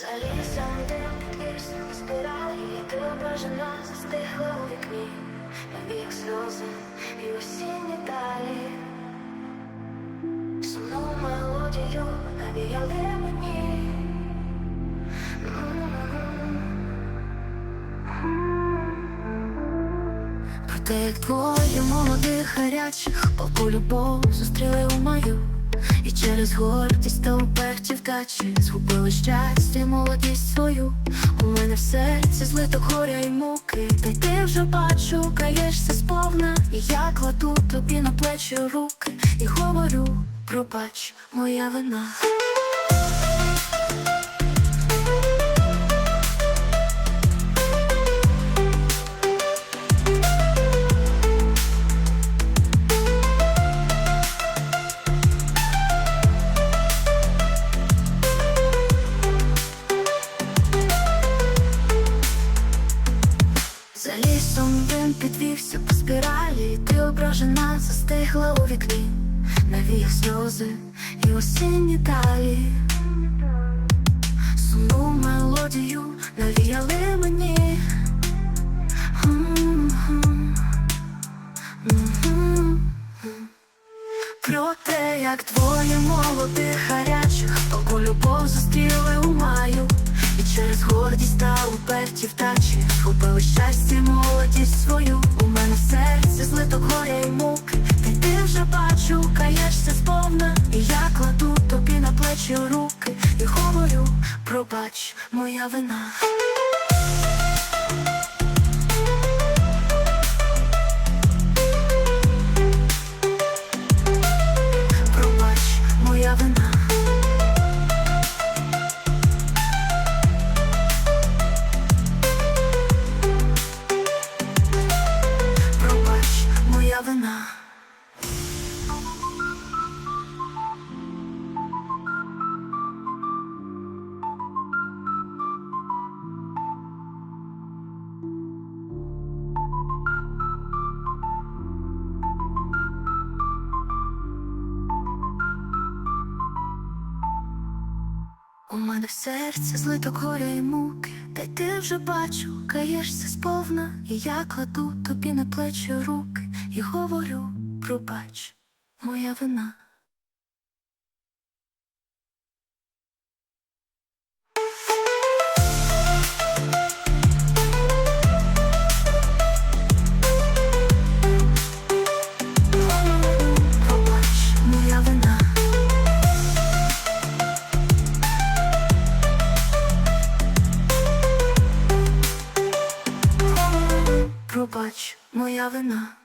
За лісом дим підвіз спиралі, ти ображена застигла у вікні, як сльози і осінні далі. Сумну мелодію навіяли мені. Проте як двоє молодих гарячих Полку любов зустріли у мою І через гордість та уперті вдачі Згубили щастя, молодість свою. У мене в серці злито горя і муки. Та й ти вже бачу, каєшся сповна. І я кладу тобі на плечі руки. І говорю, пробач, моя вина За лісом він підвівся по спіралі, ти ображена застигла у вікні, навіяв сльози і осінні далі. Сумну мелодію навіяли мені. Про те, як двоє молодих гарячих щастя, молодість свою. У мене в серці злито горя й муки Та ти вже бачу, каєшся сповна. І я кладу тобі на плечі руки. І говорю, пробач, моя вина моя У мене в серці злиток горя і муки, та й ти вже бачу, каєшся сповна, і я кладу тобі на плечі руки і говорю, пробач, моя вина. Пробач, моя вина.